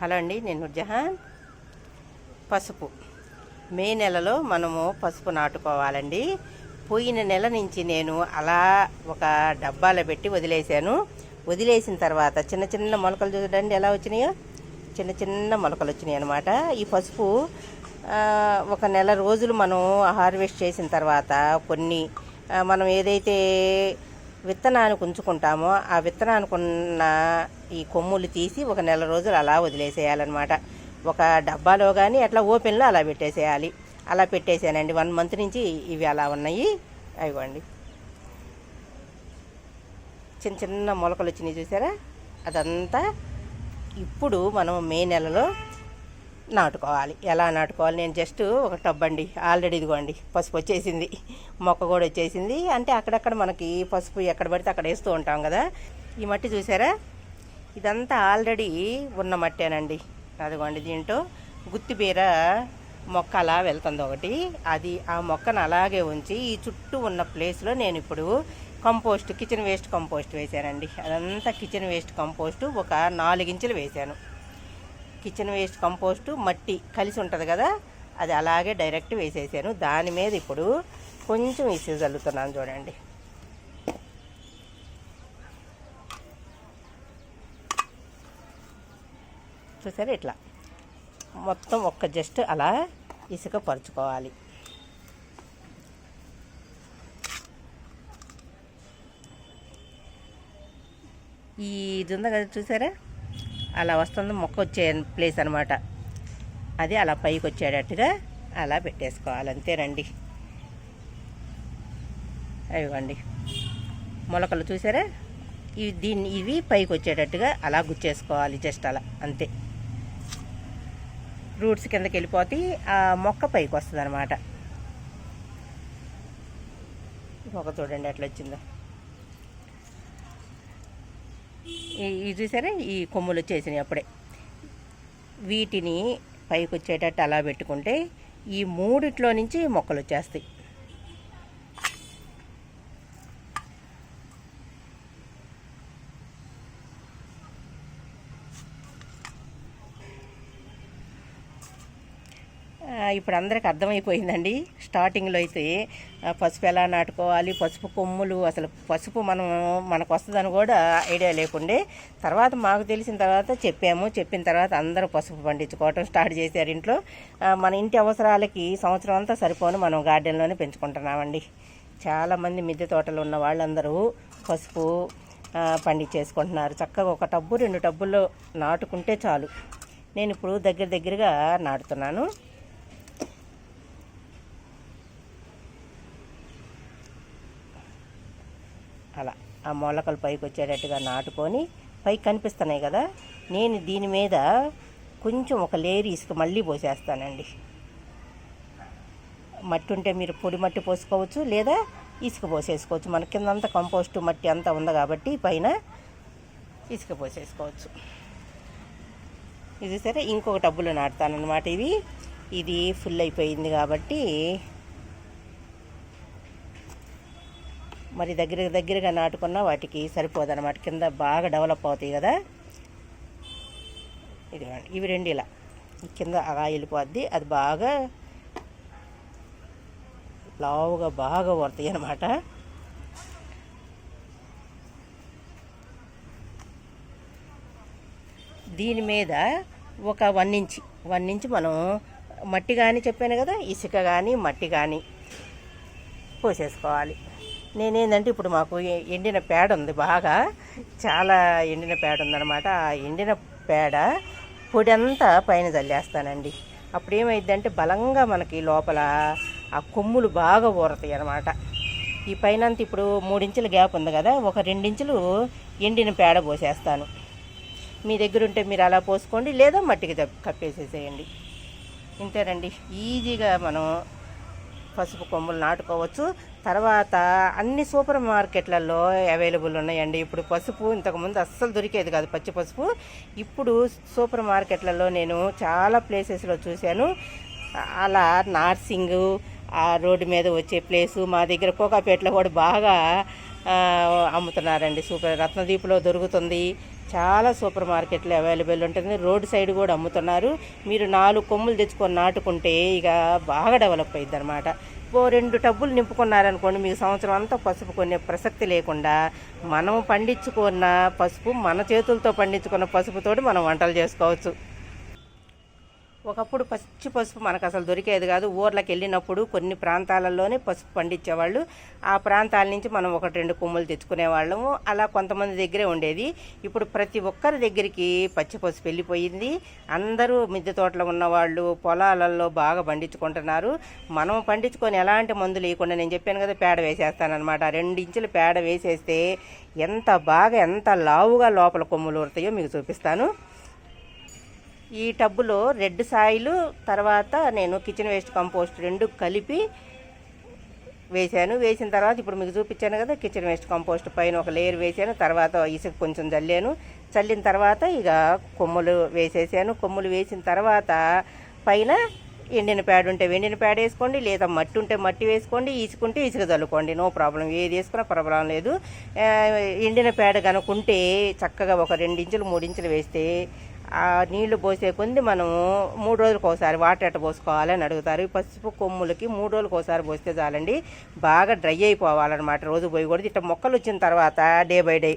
Hello అండి నేను జహాన్ పసుపు. మే నెలలో మనము పసుపు నాటుకోవాలండి. పోయిన నెల నుంచి నేను అలా ఒక డబ్బాలో పెట్టి వదిలేశాను. వదిలేసిన తర్వాత చిన్న చిన్న మొలకలు చూడండి ఎలా వచ్చినాయో. చిన్న చిన్న మొలకలు వచ్చినాయి అనమాట ఈ పసుపు ఒక నెల రోజులు మనం హార్వెస్ట్ చేసిన తర్వాత కొన్ని మనం ఏదైతే విత్తనానికి ఉంచుకుంటామో ఆ విత్తనానికి ఉన్న ఈ కొమ్ములు తీసి ఒక నెల రోజులు అలా వదిలేసేయాలన్నమాట. ఒక డబ్బాలో కానీ అట్లా ఓపెన్లో అలా పెట్టేసేయాలి. అలా పెట్టేసానండి. వన్ మంత్ నుంచి ఇవి అలా ఉన్నాయి. అవిగోండి చిన్న చిన్న మొలకలు వచ్చినాయి చూసారా? అదంతా ఇప్పుడు మనం మే నెలలో నాటుకోవాలి. ఎలా నాటుకోవాలి? నేను జస్ట్ ఒక టబ్ అండి. ఆల్రెడీ ఇదిగోండి పసుపు వచ్చేసింది. మొక్క కూడా వచ్చేసింది. అంటే అక్కడక్కడ మనకి పసుపు ఎక్కడ పడితే అక్కడ వేస్తూ ఉంటాం కదా. ఈ మట్టి చూసారా? ఇదంతా ఆల్రెడీ ఉన్న మట్టేనండి. అదిగోండి దీంట్లో గుత్తిబీర మొక్క అలా వెళ్తుంది ఒకటి. అది ఆ మొక్కను అలాగే ఉంచి ఈ చుట్టూ ఉన్న ప్లేస్లో నేను ఇప్పుడు కంపోస్ట్ కిచెన్ వేస్ట్ కంపోస్ట్ వేశానండి. అదంతా కిచెన్ వేస్ట్ కంపోస్ట్ ఒక నాలుగించులు వేశాను. కిచెన్ వేస్ట్ కంపోస్టు మట్టి కలిసి ఉంటుంది కదా అది అలాగే డైరెక్ట్ వేసేసాను. దాని మీద ఇప్పుడు కొంచెం ఇసి చల్లుతున్నాను చూడండి. చూసారా ఇట్లా? మొత్తం ఒక్క జస్ట్ అలా ఇసుక పరుచుకోవాలి. ఈ ఇది ఉంది కదా చూసారా? అలా వస్తుంది మొక్క వచ్చే ప్లేస్ అనమాట అది అలా పైకి వచ్చేటట్టుగా అలా పెట్టేసుకోవాలి. అంతేనండి. అవిగోండి మొలకలు చూసారా? ఇవి దీన్ని ఇవి పైకి వచ్చేటట్టుగా అలా గుచ్చేసుకోవాలి. జస్ట్ అలా. అంతే. రూట్స్ కిందకి వెళ్ళిపోతే ఆ మొక్క పైకి వస్తుంది అనమాట మొక్క చూడండి ఎట్లా వచ్చిందో. ఇది చూసారా? ఈ కొమ్ములు వచ్చేసినాయి అప్పుడే. వీటిని పైకి వచ్చేటట్టు అలా పెట్టుకుంటే ఈ మూడిట్లో నుంచి మొక్కలు వచ్చేస్తాయి. ఇప్పుడు అందరికి అర్థమైపోయిందండి. స్టార్టింగ్లో అయితే పసుపు ఎలా నాటుకోవాలి పసుపు కొమ్ములు అసలు పసుపు మనం మనకు వస్తుందని కూడా ఐడియా లేకుండే తర్వాత మాకు తెలిసిన తర్వాత చెప్పాము. చెప్పిన తర్వాత అందరూ పసుపు పండించుకోవటం స్టార్ట్ చేశారు ఇంట్లో. మన ఇంటి అవసరాలకి సంవత్సరం అంతా సరిపోను మనం గార్డెన్లోనే పెంచుకుంటున్నామండి. చాలామంది మిద్దె తోటలు ఉన్న వాళ్ళందరూ పసుపు పండించేసుకుంటున్నారు. చక్కగా ఒక టబ్బు రెండు టబ్బుల్లో నాటుకుంటే చాలు. నేను ఇప్పుడు దగ్గర దగ్గరగా నాటుతున్నాను అలా ఆ మొలకలు పైకి వచ్చేటట్టుగా నాటుకొని పైకి కనిపిస్తున్నాయి కదా. నేను దీని మీద కొంచెం ఒక లేయర్ ఇసుక మళ్ళీ పోసేస్తానండి. మట్టి ఉంటే మీరు పొడి మట్టి పోసుకోవచ్చు లేదా ఇసుక పోసేసుకోవచ్చు. మన కిందంతా కంపోస్ట్ మట్టి అంతా ఉంది కాబట్టి పైన ఇసుక పోసేసుకోవచ్చు. ఇది సరే ఇంకొక టబ్బులో నాటుతానన్నమాట ఇవి. ఇది ఫుల్ అయిపోయింది కాబట్టి మరి దగ్గర దగ్గరగా నాటుకున్న వాటికి సరిపోదన్నమాట. కింద బాగా డెవలప్ అవుతాయి కదా. ఇదిగోండి ఇవి రెండు ఇలా. కింద అలా వెళ్ళిపోద్ది. అది బాగా లావుగా బాగా పడతాయి అన్నమాట. దీని మీద ఒక వన్ ఇంచ్ వన్ ఇంచ్ మనం మట్టి కానీ చెప్పాను కదా ఇసుక కానీ మట్టి కానీ పోసేసుకోవాలి. నేనేంటంటే ఇప్పుడు మాకు ఎండిన పేడ ఉంది బాగా. చాలా ఎండిన పేడ ఉందన్నమాట. ఆ ఎండిన పేడ పొడి అంతా పైన చల్లేస్తానండి అప్పుడు ఏమైందంటే బలంగా మనకి లోపల ఆ కొమ్ములు బాగా ఊరతాయి అన్నమాట. ఈ పైన అంతా ఇప్పుడు మూడించుల గ్యాప్ ఉంది కదా ఒక రెండించులు ఎండిన పేడ పోసేస్తాను. మీ దగ్గర ఉంటే మీరు అలా పోసుకోండి లేదా మట్టికి కప్పేసేసేయండి. ఇంతేనండి. ఈజీగా మనం పసుపు కొమ్ములు నాటుకోవచ్చు. తర్వాత అన్ని సూపర్ మార్కెట్లలో అవైలబుల్ ఉన్నాయండి. ఇప్పుడు పసుపు ఇంతకుముందు అస్సలు దొరికేది కాదు పచ్చి పసుపు. ఇప్పుడు సూపర్ మార్కెట్లలో నేను చాలా ప్లేసెస్లో చూశాను. అలా నార్సింగ్ ఆ రోడ్డు మీద వచ్చే ప్లేసు మా దగ్గర కోకాపేటలో కూడా బాగా అమ్ముతున్నారండి. సూపర్ రత్నదీప్లో దొరుకుతుంది. చాలా సూపర్ మార్కెట్లు అవైలబుల్ ఉంటుంది. రోడ్ సైడ్ కూడా అమ్ముతున్నారు. మీరు నాలుగు కొమ్ములు తెచ్చుకొని నాటుకుంటే ఇక బాగా డెవలప్ అయ్యిద్ది అనమాట ఓ రెండు టబ్బులు నింపుకున్నారనుకోండి మీకు సంవత్సరం అంతా పసుపు కొనే ప్రసక్తి లేకుండా మనం పండించుకున్న పసుపు మన చేతులతో పండించుకున్న పసుపుతోటి మనం వంటలు చేసుకోవచ్చు. ఒకప్పుడు పచ్చి పసుపు మనకు అసలు దొరికేది కాదు. ఊర్లకు వెళ్ళినప్పుడు కొన్ని ప్రాంతాలలోనే పసుపు పండించేవాళ్ళు. ఆ ప్రాంతాల నుంచి మనం ఒకటి రెండు కొమ్ములు తెచ్చుకునేవాళ్ళము. అలా కొంతమంది దగ్గరే ఉండేది. ఇప్పుడు ప్రతి ఒక్కరి దగ్గరికి పచ్చి పసుపు వెళ్ళిపోయింది. అందరూ మిద్దె తోటలో ఉన్నవాళ్ళు పొలాలలో బాగా పండించుకుంటున్నారు. మనం పండించుకొని ఎలాంటి మందులు లేకుండా నేను చెప్పాను కదా పేడ వేసేస్తానమాట రెండు ఇంచులు పేడ వేసేస్తే ఎంత బాగా ఎంత లావుగా లోపల కొమ్ములు ఉడతాయో మీకు చూపిస్తాను. ఈ టబ్బులో రెడ్ సాయిలు తర్వాత నేను కిచెన్ వేస్ట్ కంపోస్ట్ రెండు కలిపి వేశాను. వేసిన తర్వాత ఇప్పుడు మీకు చూపించాను కదా కిచెన్ వేస్ట్ కంపోస్ట్ పైన ఒక లేయర్ వేసాను తర్వాత ఇసుక కొంచెం చల్లాను. చల్లిన తర్వాత ఇక కొమ్ములు వేసేసాను. కొమ్ములు వేసిన తర్వాత పైన ఎండిన పేడ ఉంటే ఎండిన పేడ వేసుకోండి లేదా మట్టి ఉంటే మట్టి వేసుకోండి ఇసుకుంటే ఇసుక చల్లుకోండి. No problem. ఏది వేసుకున్నా ప్రాబ్లం లేదు ఎండిన పేడ కనుకుంటే చక్కగా ఒక రెండు ఇంచులు మూడు ఇంచులు వేస్తే ఆ నీళ్ళు పోసే కొంది మనము మూడు రోజులకు ఒకసారి వాటర్ ఎట్ట పోసుకోవాలని అడుగుతారు. ఈ పసుపు కొమ్ములకి మూడు రోజులకు ఒకసారి పోస్తే చాలండి. బాగా డ్రై అయిపోవాలన్నమాట. రోజు పోయి కూడా ఇట్లా మొక్కలు వచ్చిన తర్వాత డే బై డే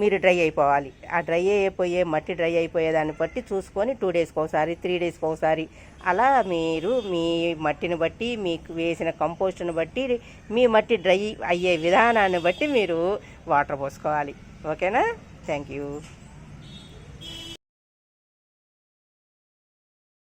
మీరు డ్రై అయిపోవాలి. ఆ డ్రై అయిపోయే మట్టి డ్రై అయిపోయే దాన్ని బట్టి చూసుకొని టూ డేస్కి ఒకసారి త్రీ డేస్కి ఒకసారి అలా మీరు మీ మట్టిని బట్టి మీకు వేసిన కంపోస్ట్ని బట్టి మీ మట్టి డ్రై అయ్యే విధానాన్ని బట్టి మీరు వాటర్ పోసుకోవాలి. ఓకేనా? Thank you.